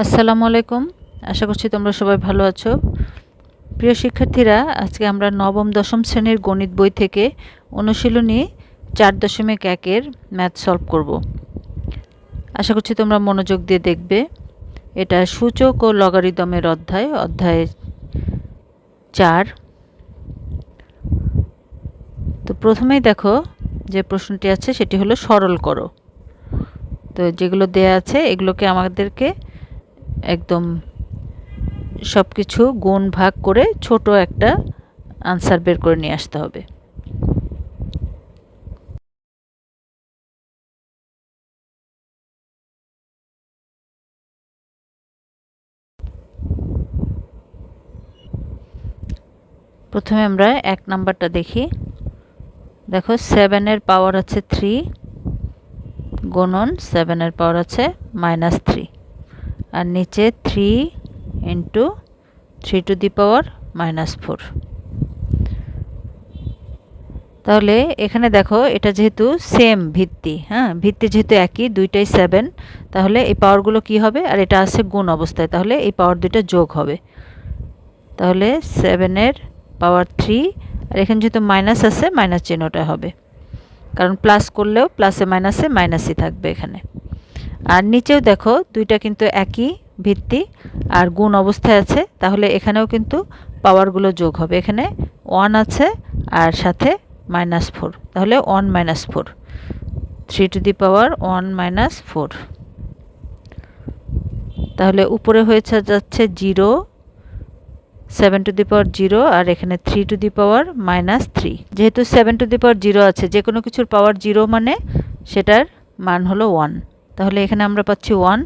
আসসালামু আলাইকুম। আশা করছি তোমরা সবাই ভালো আছো। প্রিয় শিক্ষার্থীরা, আজকে আমরা নবম, দশম শ্রেণির গণিত বই থেকে অনুশীলনী চার দশমিক একের ম্যাথ সলভ করব। আশা করছি তোমরা মনোযোগ দিয়ে দেখবে। এটা সূচক ও লগারিদমের অধ্যায় অধ্যায় চার। তো প্রথমেই দেখো যে প্রশ্নটি আছে, সেটি হলো সরল করো। তো যেগুলো দেয়া আছে, এগুলোকে আমাদেরকে একদম সব কিছু গুণ ভাগ করে ছোট একটা আনসার বের করে নিয়ে আসতে হবে। প্রথমে আমরা এক নাম্বারটা দেখি। দেখো সেভেনের পাওয়ার আছে থ্রি গুণন সেভেনের পাওয়ার আছে মাইনাস থ্রি আর নিচে three into three to the power minus four তাহলে এখানে দেখো, এটা যেহেতু সেম ভিত্তি হ্যাঁ? ভিত্তি যেহেতু একই, দুইটাই সেভেন তাহলে এই পাওয়ারগুলো কি হবে? আর এটা আছে গুণ অবস্থায়, তাহলে এই পাওয়ার দুইটা যোগ হবে। তাহলে সেভেনের পাওয়ার থ্রি আর এখানে যেহেতু মাইনাস আছে মাইনাস চিহ্নটা হবে। কারণ প্লাস করলেও প্লাসে মাইনাসে মাইনাসই থাকবে এখানে। আর নিচেও দেখো, দুইটা কিন্তু একই ভিত্তি আর গুণ অবস্থায় আছে, তাহলে এখানেও কিন্তু পাওয়ারগুলো যোগ হবে। এখানে ওয়ান আছে আর সাথে মাইনাস ফোর তাহলে one minus four three to the power one minus four তাহলে উপরে হয়েছে যাচ্ছে zero seven to the power zero আর এখানে three to the power minus three যেহেতু seven to the power zero আছে যে কোনো কিছুর পাওয়ার জিরো মানে সেটার মান হলো ওয়ান তাহলে এখানে আমরা পাচ্ছি ওয়ান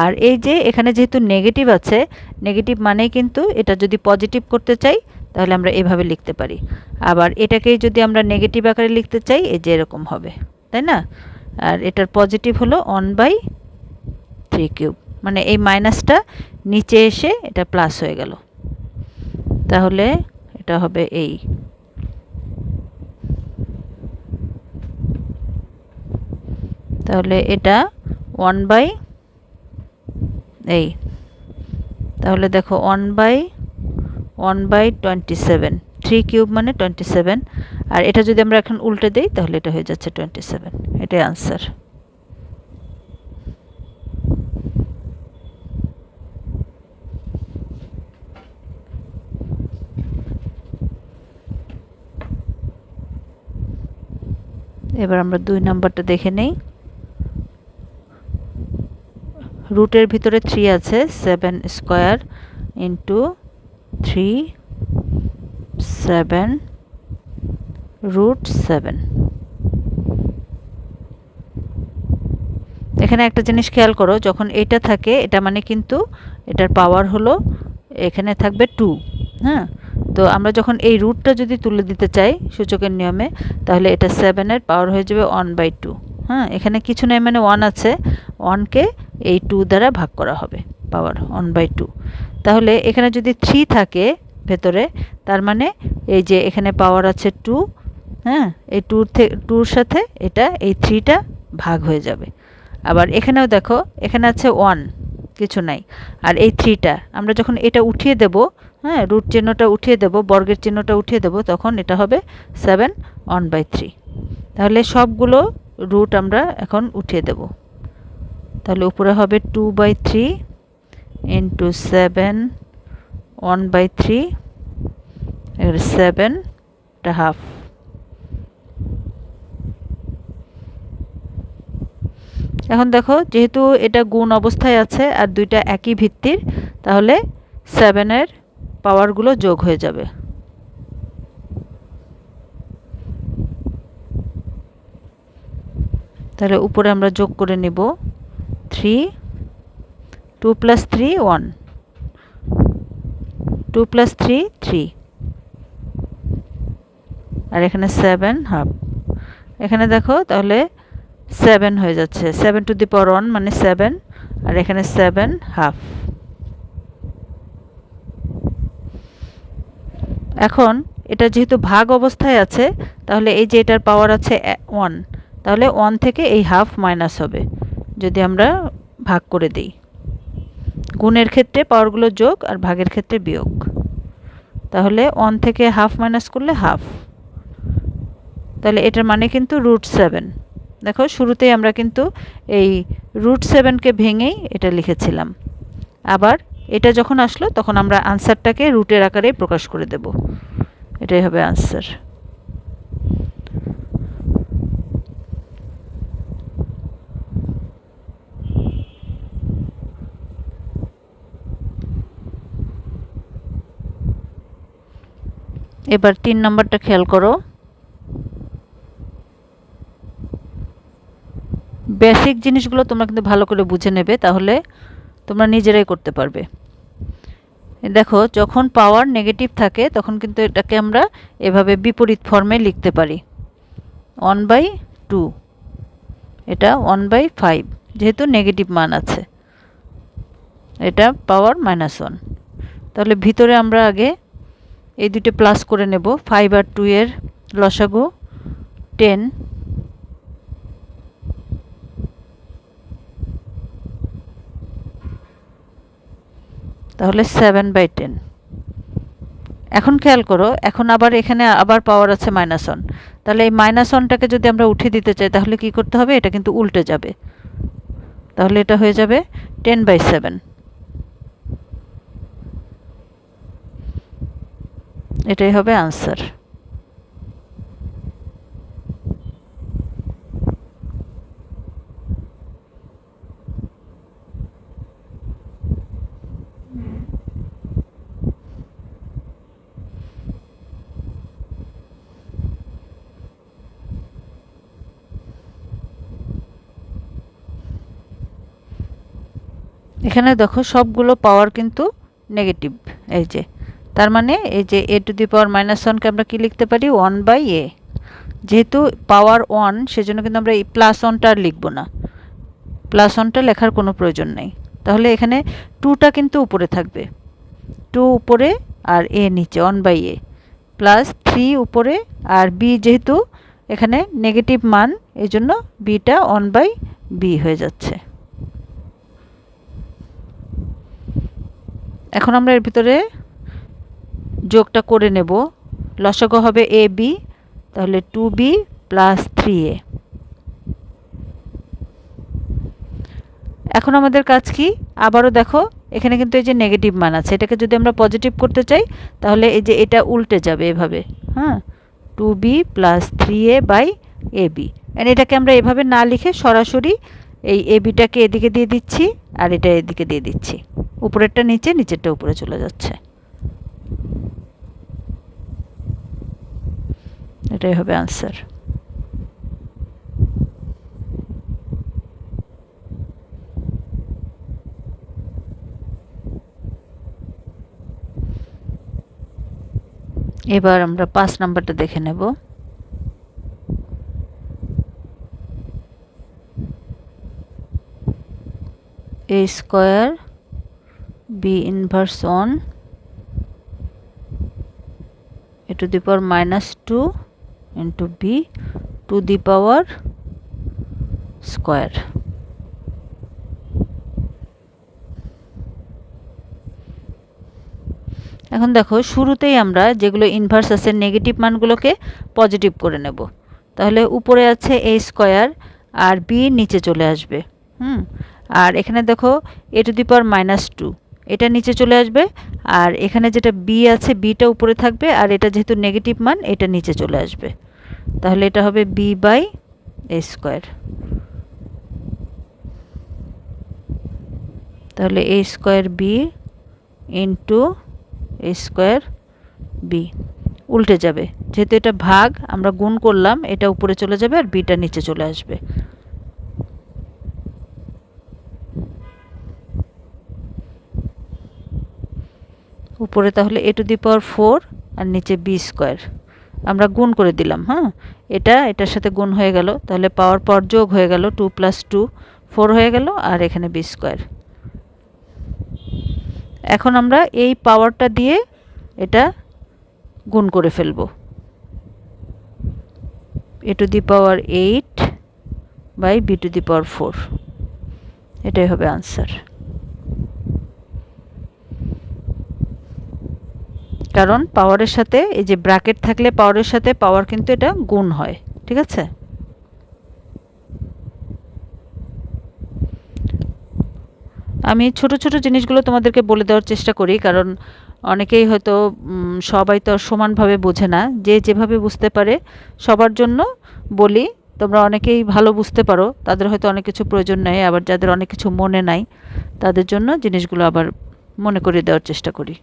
আর এই যে এখানে যেহেতু নেগেটিভ আছে নেগেটিভ মানেই কিন্তু এটা যদি পজিটিভ করতে চাই, তাহলে আমরা এভাবে লিখতে পারি। আবার এটাকেই যদি আমরা নেগেটিভ আকারে লিখতে চাই, এই যে এরকম হবে, তাই না? আর এটার পজিটিভ হলো ওয়ান বাই থ্রি কিউব মানে এই মাইনাসটা নিচে এসে এটা প্লাস হয়ে গেল। তাহলে এটা হবে এই। তাহলে এটা ওয়ান বাই এই। তাহলে দেখো one by one by twenty seven three cube মানে টোয়েন্টি সেভেন আর এটা যদি আমরা এখন উল্টে দিই, তাহলে এটা হয়ে যাচ্ছে টোয়েন্টি সেভেন এটাই আনসার এবার আমরা দুই নাম্বারটা দেখে নেই। রুটের ভিতরে থ্রি আছে seven square into three seven root seven এখানে একটা জিনিস খেয়াল করো, যখন এটা থাকে, এটা মানে কিন্তু এটার পাওয়ার হলো এখানে থাকবে টু হ্যাঁ? তো আমরা যখন এই রুটটা যদি তুলে দিতে চাই সূচকের নিয়মে, তাহলে এটা সেভেনের পাওয়ার হয়ে যাবে ওয়ান বাই টু হ্যাঁ? এখানে কিছু নেই মানে ওয়ান আছে ওয়ানকে এই টু দ্বারা ভাগ করা হবে পাওয়ার ওয়ান বাই টু তাহলে এখানে যদি থ্রি থাকে ভেতরে, তার মানে এই যে এখানে পাওয়ার আছে টু হ্যাঁ এই টুর থেকে টুর সাথে এটা, এই থ্রিটা ভাগ হয়ে যাবে। আবার এখানেও দেখো, এখানে আছে ওয়ান কিছু নাই। আর এই থ্রিটা আমরা যখন এটা উঠিয়ে দেব হ্যাঁ রুট চিহ্নটা উঠিয়ে দেব, বর্গের চিহ্নটা উঠিয়ে দেব, তখন এটা হবে সেভেন ওয়ান বাই থ্রি তাহলে সবগুলো রুট আমরা এখন উঠিয়ে দেব। তাহলে উপরে হবে two by three into seven one by three সেভেনটা half এখন দেখো, যেহেতু এটা গুণ অবস্থায় আছে আর দুইটা একই ভিত্তির, তাহলে সেভেনের পাওয়ারগুলো যোগ হয়ে যাবে। তাহলে উপরে আমরা যোগ করে নেব। Three two plus three one two plus three three আর এখানে সেভেন হাফ এখানে দেখো তাহলে সেভেন হয়ে যাচ্ছে। Seven to the power one মানে সেভেন আর এখানে সেভেন হাফ এখন এটা যেহেতু ভাগ অবস্থায় আছে, তাহলে এই যে এটার পাওয়ার আছে ওয়ান তাহলে ওয়ান থেকে এই হাফ মাইনাস হবে। যদি আমরা ভাগ করে দিই। গুণের ক্ষেত্রে পাওয়ারগুলো যোগ আর ভাগের ক্ষেত্রে বিয়োগ। তাহলে ওয়ান থেকে হাফ মাইনাস করলে হাফ তাহলে এটার মানে কিন্তু রুট সেভেন দেখো, শুরুতেই আমরা কিন্তু এই রুট সেভেনকে ভেঙেই এটা লিখেছিলাম। আবার এটা যখন আসলো, তখন আমরা আনসারটাকে রুটের আকারে প্রকাশ করে দেব। এটাই হবে আনসার এবার তিন নম্বরটা খেয়াল করো। বেসিক জিনিসগুলো তোমরা কিন্তু ভালো করে বুঝে নেবে, তাহলে তোমরা নিজেরাই করতে পারবে। দেখো, যখন পাওয়ার নেগেটিভ থাকে, তখন কিন্তু এটাকে আমরা এভাবে বিপরীত ফর্মে লিখতে পারি। ওয়ান বাই টু এটা ওয়ান বাই ফাইভ যেহেতু নেগেটিভ মান আছে। এটা পাওয়ার মাইনাস ওয়ান তাহলে ভিতরে আমরা আগে এই দুটো প্লাস করে নেব। ফাইভ আর টু এর লসাগু টেন তাহলে সেভেন বাই টেন এখন খেয়াল করো, এখন আবার এখানে আবার পাওয়ার আছে মাইনাস ওয়ান তাহলে এই মাইনাস ওয়ানটাকে যদি আমরা উঠে দিতে চাই, তাহলে কি করতে হবে? এটা কিন্তু উল্টে যাবে। তাহলে এটা হয়ে যাবে টেন বাই সেভেন এটাই হবে আনসার এখানে দেখো সবগুলো পাওয়ার কিন্তু নেগেটিভ এই যে তার মানে এই যে এ টু দি পাওয়ার মাইনাস ওয়ানকে আমরা কী লিখতে পারি? One by A. যেহেতু পাওয়ার ওয়ান, সেজন্য কিন্তু আমরা এই প্লাস ওয়ানটা আর লিখব না। প্লাস ওয়ানটা লেখার কোনো প্রয়োজন নেই। তাহলে এখানে টুটা কিন্তু উপরে থাকবে। টু উপরে আর এ নিচে, one by A. Plus three উপরে আর বি যেহেতু এখানে নেগেটিভ মান এই জন্য বিটা ওয়ান বাই বি হয়ে যাচ্ছে। এখন আমরা এর ভিতরে যোগটা করে নেব। লসক হবে এ বি তাহলে two B plus three A এখন আমাদের কাজ কি? আবারও দেখো, এখানে কিন্তু এই যে নেগেটিভ মান আছে, এটাকে যদি আমরা পজিটিভ করতে চাই, তাহলে এই যে এটা উল্টে যাবে এভাবে হ্যাঁ? Two B plus three A by A B এটাকে আমরা এভাবে না লিখে সরাসরি এই এ বিটাকে এদিকে দিয়ে দিচ্ছি, আর এটা এদিকে দিয়ে দিচ্ছি। উপরেরটা নিচে, নিচেরটা উপরে চলে যাচ্ছে। এটাই হবে আনসার এবার আমরা পাঁচ নাম্বারটা দেখে নেব। A square B inverse one to the power minus two into B to the power square এখন দেখো, শুরুতেই আমরা যেগুলো ইনভার্স আছে নেগেটিভ মানগুলোকে পজিটিভ করে নেব। তাহলে উপরে আছে এ স্কোয়ার আর বি নিচে চলে আসবে। হুম? আর এখানে দেখো A to the power minus two এটা নিচে চলে আসবে। আর এখানে যেটা বি আছে বিটা উপরে থাকবে। আর এটা যেহেতু নেগেটিভ মান, এটা নিচে চলে আসবে। তাহলে এটা হবে বি বাই এ স্কোয়ার তাহলে A square B into A square B উল্টে যাবে। যেহেতু এটা ভাগ, আমরা গুণ করলাম, এটা উপরে চলে যাবে আর বিটা নিচে চলে আসবে। উপরে তাহলে এ টু দি পাওয়ার ফোর আর নিচে বি স্কোয়ার। আমরা গুণ করে দিলাম হ্যাঁ? এটা, এটার সাথে গুণ হয়ে গেল, তাহলে পাওয়ার পর যোগ হয়ে গেল টু প্লাস টু, ফোর হয়ে গেল আর এখানে বি স্কোয়ার। এখন আমরা এই পাওয়ারটা দিয়ে এটা গুণ করে ফেলব। A to the power eight by B to the power four. এটাই হবে আনসার। কারণ পাওয়ারের সাথে, এই যে ব্র্যাকেট থাকলে পাওয়ারের সাথে পাওয়ার কিন্তু এটা গুণ হয়, ঠিক আছে? আমি ছোট ছোট জিনিসগুলো তোমাদেরকে বলে দেওয়ার চেষ্টা করি, কারণ অনেকেই হয়তো সবাই তো সমানভাবে বোঝে না। যে যেভাবে বুঝতে পারে সবার জন্য বলি, তোমরা অনেকেই ভালো বুঝতে পারো, তাদের হয়তো অনেক কিছু প্রয়োজন নেই, আবার যাদের অনেক কিছু মনে নাই, তাদের জন্য জিনিসগুলো আবার মনে করে দেওয়ার চেষ্টা করি।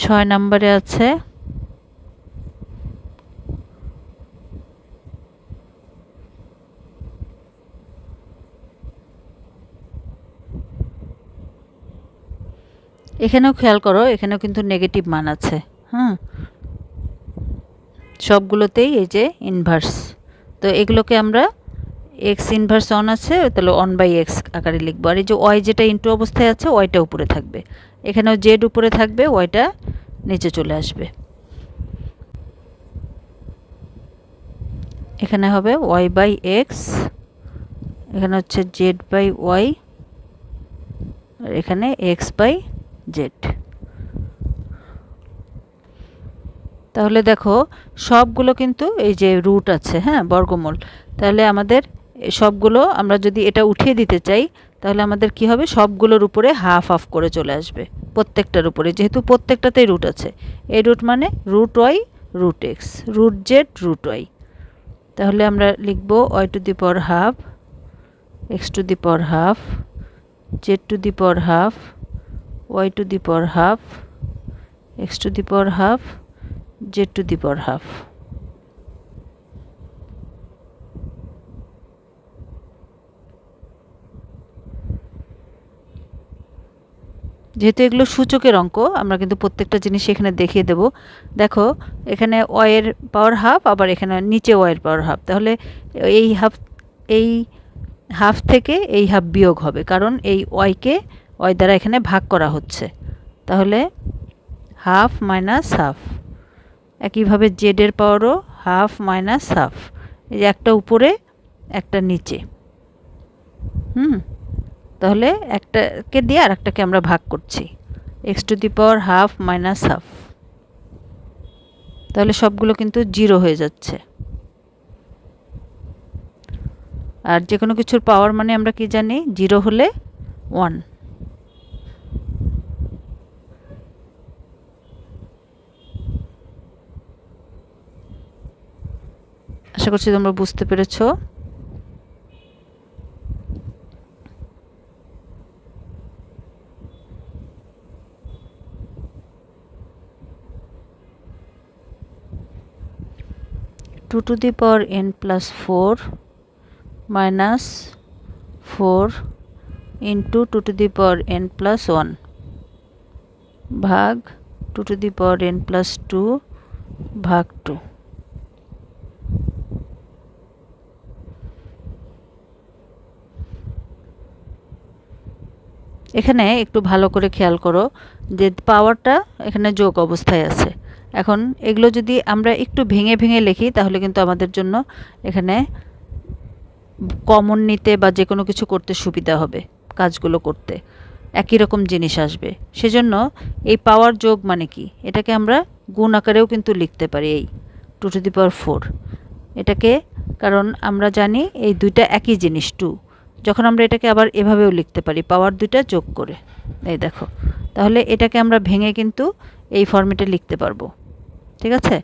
ছয় নম্বরে আছে। এখানেও খেয়াল করো, এখানেও কিন্তু নেগেটিভ মান আছে হ্যাঁ সবগুলোতেই এই যে ইনভার্স তো এগুলোকে আমরা এক্স ইনভার্স অন আছে, তাহলে অন বাই এক্স আকারে লিখব। আর এই যে ওয়াই যেটা ইন্টু অবস্থায় আছে ওয়াইটা উপরে থাকবে। এখানেও জেড উপরে থাকবে ওয়াইটা নিচে চলে আসবে। এখানে হবে ওয়াই বাই এক্স এখানে হচ্ছে জেড বাই ওয়াই আর এখানে এক্স বাই জেড তাহলে দেখো, সবগুলো কিন্তু এই যে রুট আছে হ্যাঁ বর্গমূল। তাহলে আমাদের সবগুলো আমরা যদি এটা উঠিয়ে দিতে চাই, তাহলে আমাদের কি হবে? সবগুলোর উপরে হাফ হাফ করে চলে আসবে, প্রত্যেকটার উপরে। যেহেতু প্রত্যেকটাতেই রুট আছে, এই রুট মানে root Y root X root Z root Y তাহলে আমরা লিখব ওয়াই টু দি পর হাফ এক্স টু দি পর হাফ জেড টু দি পর হাফ ওয়াই টু দি পর হাফ এক্স টু দি পর হাফ জেড টু দি পর হাফ যেহেতু এগুলো সূচকের অঙ্ক, আমরা কিন্তু প্রত্যেকটা জিনিস এখানে দেখিয়ে দেব। দেখো, এখানে ওয়ের পাওয়ার হাফ আবার এখানে নিচে ওয়ের পাওয়ার হাফ তাহলে এই হাফ এই হাফ থেকে এই হাফ বিয়োগ হবে, কারণ এই ওয়াইকে ওয়াই দ্বারা এখানে ভাগ করা হচ্ছে। তাহলে হাফ মাইনাস হাফ একইভাবে জেডের পাওয়ারও হাফ মাইনাস হাফ এই একটা উপরে, একটা নিচে। হুম? তাহলে একটাকে দিয়ে আর একটাকে আমরা ভাগ করছি। X to the power half minus half তাহলে সবগুলো কিন্তু জিরো হয়ে যাচ্ছে। আর যে কোনো কিছুর পাওয়ার মানে আমরা কি জানি? জিরো হলে ওয়ান আশা করছি তোমরা বুঝতে পেরেছ। Two to the power N plus four minus four into two to the power N plus one ভাগ two to the power N plus two ভাগ টু এখানে একটু ভালো করে খেয়াল করো যে পাওয়ারটা এখানে যোগ অবস্থায় আছে। এখন এগুলো যদি আমরা একটু ভেঙে ভেঙে লিখি, তাহলে কিন্তু আমাদের জন্য এখানে কমন নিতে বা যে কোনো কিছু করতে সুবিধা হবে কাজগুলো করতে। একই রকম জিনিস আসবে। সেজন্য এই পাওয়ার যোগ মানে কি? এটাকে আমরা গুণ আকারেও কিন্তু লিখতে পারি এই two to the power four. এটাকে কারণ আমরা জানি এই দুইটা একই জিনিস টু। যখন আমরা এটাকে আবার এভাবেও লিখতে পারি, পাওয়ার দুইটা যোগ করে। এই দেখো। তাহলে এটাকে আমরা ভেঙে কিন্তু এই ফর্মেটে লিখতে পারব। ঠিক আছে?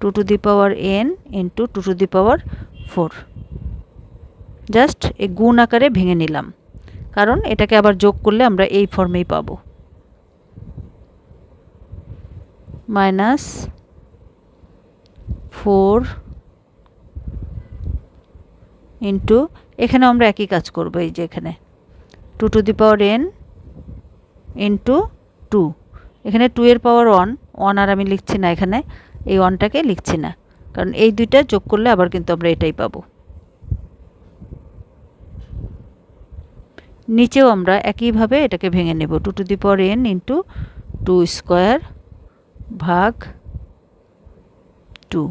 Two to the power N into two two to the power four. Just এই গুণ আকারে ভেঙে নিলাম। কারণ এটাকে আবার যোগ করলে আমরা এই ফর্মেই পাবো। মাইনাস ফোর ইন্টু এখানে আমরা একই কাজ করব এই যে এখানে। Two to the power N into two. এখানে টু এর পাওয়ার ওয়ান ওয়ান আর আমি লিখছি না এখানে, এই ওয়ানটাকে লিখছি না। কারণ এই দুইটা যোগ করলে আবার কিন্তু আমরা এটাই পাবো। নিচেও আমরা একইভাবে এটাকে ভেঙে নেব। Two to the power N into two square ভাগ টু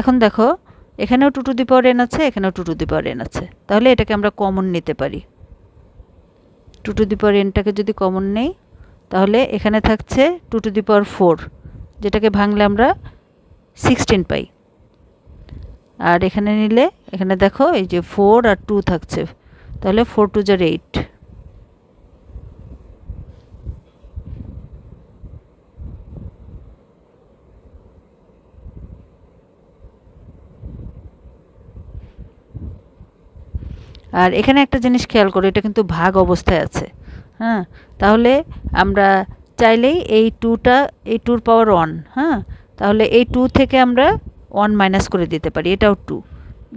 এখন দেখো এখানেও two to the power N আছে, এখানেও two to the power N আছে। তাহলে এটাকে আমরা কমন নিতে পারি। টু টু দি পাওয়ার এনটাকে যদি কমন নেই, তাহলে এখানে থাকছে two to the power four যেটাকে ভাঙলে আমরা সিক্সটিন পাই। আর এখানে নিলে, এখানে দেখো এই যে ফোর আর টু থাকছে। তাহলে ফোর টু জার এইট আর এখানে একটা জিনিস খেয়াল করো, এটা কিন্তু ভাগ অবস্থায় আছে। হ্যাঁ তাহলে আমরা চাইলেই এই টুটা এই টুর পাওয়ার ওয়ান হ্যাঁ তাহলে এই টু থেকে আমরা ওয়ান মাইনাস করে দিতে পারি, এটাও টু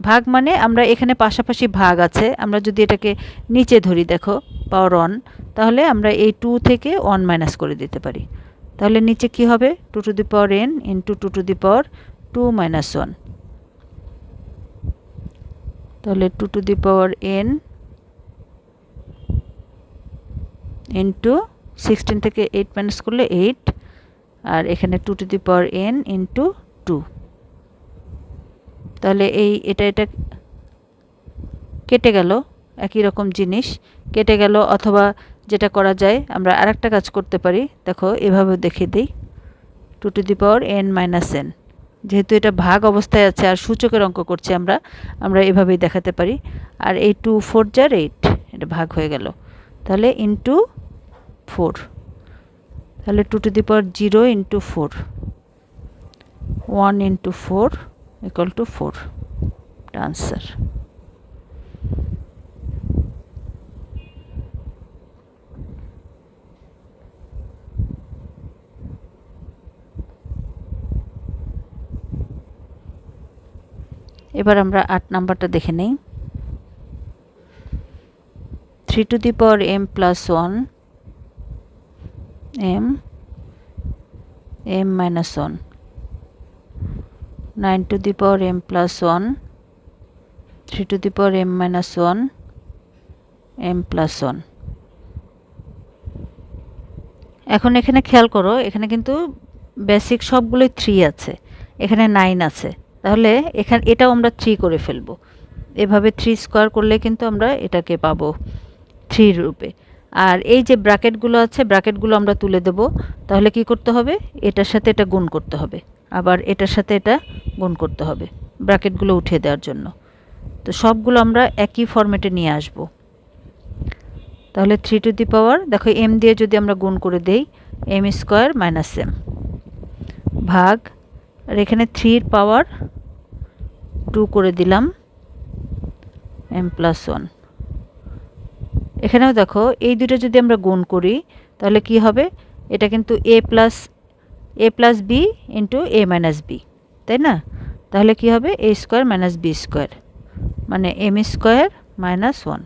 ভাগ মানে আমরা এখানে পাশাপাশি ভাগ আছে, আমরা যদি এটাকে নিচে ধরি, দেখো পাওয়ার ওয়ান তাহলে আমরা এই টু থেকে ওয়ান মাইনাস করে দিতে পারি। তাহলে নিচে কি হবে? Two to the power N into two to the power two minus one তাহলে two to the power N into sixteen থেকে এইট মাইনাস করলে এইট আর এখানে two to the power N into two তাহলে এই, এটা এটা কেটে গেল, একই রকম জিনিস, কেটে গেল অথবা যেটা করা যায়, আমরা আরেকটা কাজ করতে পারি। দেখো, এভাবে দেখে দিই। Two to the power N minus N যেহেতু এটা ভাগ অবস্থায় আছে আর সূচকের অঙ্ক করছি আমরা আমরা এভাবেই দেখাতে পারি। আর এই টু ফোর যার এইট এটা ভাগ হয়ে গেল। তাহলে ইন্টু ফোর তাহলে two to the power zero into four one into four equal to four answer এবার আমরা আট নাম্বারটা দেখে নেই। Three to the power M plus one, M M minus one. Nine to the power M plus one, three to the power M minus one, M plus one. এখন এখানে খেয়াল করো, এখানে কিন্তু বেসিক সবগুলোই থ্রি আছে, এখানে নাইন আছে। তাহলে এখানে, এটাও আমরা থ্রি করে ফেলব। এভাবে থ্রি স্কোয়ার করলে কিন্তু আমরা এটাকে পাবো থ্রি রূপে। আর এই যে ব্র্যাকেটগুলো আছে ব্র্যাকেটগুলো আমরা তুলে দেব। তাহলে কি করতে হবে? এটার সাথে এটা গুণ করতে হবে। আবার এটার সাথে এটা গুণ করতে হবে ব্র্যাকেটগুলো উঠিয়ে দেওয়ার জন্য। তো সবগুলো আমরা একই ফরম্যাটে নিয়ে আসব। তাহলে থ্রি টু দি পাওয়ার দেখো এম দিয়ে যদি আমরা গুণ করে দেই এম স্কোয়ার মাইনাস এম ভাগ, আর এখানে থ্রির পাওয়ার টু করে দিলাম, এম প্লাস ওয়ান। এখানেও দেখো, এই দুটো যদি আমরা গুণ করি, তাহলে কি হবে? এটা কিন্তু A plus A plus B into A minus B, তাই না? তাহলে কি হবে? A square minus B square মানে এম স্কোয়ার মাইনাস ওয়ান।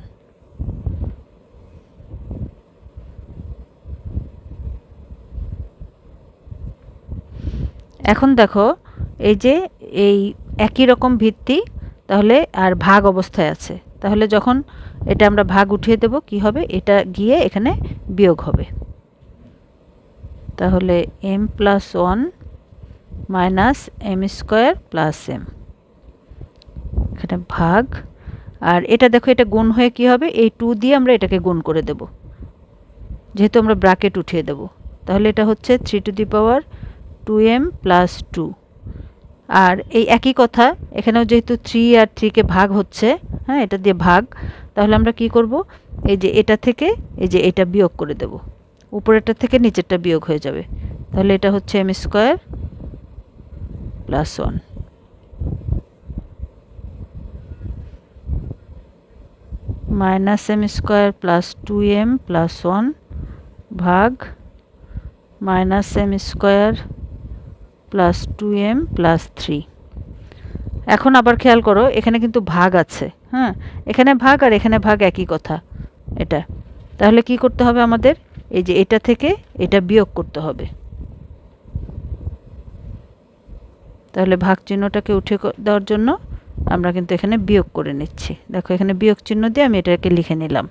এখন দেখো, এই যে এই একই রকম ভিত্তি, তাহলে আর ভাগ অবস্থায় আছে। তাহলে যখন এটা আমরা ভাগ উঠিয়ে দেব, কি হবে? এটা গিয়ে এখানে বিয়োগ হবে। তাহলে M plus one minus M square plus M এখানে ভাগ। আর এটা দেখো, এটা গুণ হয়ে কি হবে? এই টু দিয়ে আমরা এটাকে গুণ করে দেব। যেহেতু আমরা ব্রাকেট উঠিয়ে দেব। তাহলে এটা হচ্ছে three to the power two M plus two আর এই একই কথা, এখানেও যেহেতু থ্রি আর থ্রিকে ভাগ হচ্ছে হ্যাঁ এটা দিয়ে ভাগ, তাহলে আমরা কি করব? এই যে এটা থেকে, এই যে এটা বিয়োগ করে দেব। উপরেরটা থেকে নিচেরটা বিয়োগ হয়ে যাবে। তাহলে এটা হচ্ছে M square plus one minus M square plus two M plus one ভাগ minus M square plus two M plus three এখন আবার খেয়াল করো, এখানে কিন্তু ভাগ আছে হ্যাঁ? এখানে ভাগ আর এখানে ভাগ একই কথা, এটা। তাহলে কি করতে হবে আমাদের? এই যে এটা থেকে এটা বিয়োগ করতে হবে। তাহলে ভাগ চিহ্নটাকে উঠে দেওয়ার জন্য আমরা কিন্তু এখানে বিয়োগ করে নিচ্ছি। দেখো, এখানে বিয়োগ চিহ্ন দিয়ে আমি এটাকে লিখে নিলাম।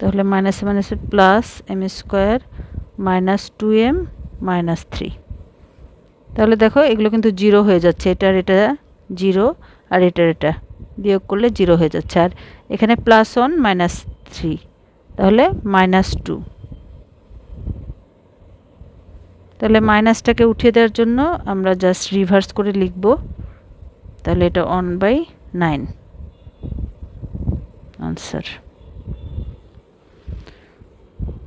তাহলে মাইনাসে মাইনাসে plus M square minus two M minus three তাহলে দেখো এগুলো কিন্তু জিরো হয়ে যাচ্ছে এটার এটা জিরো আর এটার এটা বিয়োগ করলে জিরো হয়ে যাচ্ছে। আর এখানে প্লাস ওয়ান মাইনাস থ্রি তাহলে মাইনাস টু তাহলে মাইনাসটাকে উঠিয়ে দেওয়ার জন্য আমরা জাস্ট রিভার্স করে লিখব। তাহলে এটা ওয়ান বাই নাইন আনসার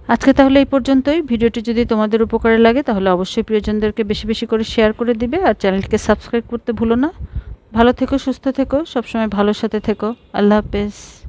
আজকে তাহলে এই পর্যন্তই। ভিডিওটি যদি তোমাদের উপকারে লাগে, তাহলে অবশ্যই প্রিয়জনদেরকে বেশি বেশি করে শেয়ার করে দিবে আর চ্যানেলটিকে সাবস্ক্রাইব করতে ভুলো না। ভালো থেকো, সুস্থ থেকো, সবসময় ভালোর সাথে থেকো। আল্লাহ হাফেজ।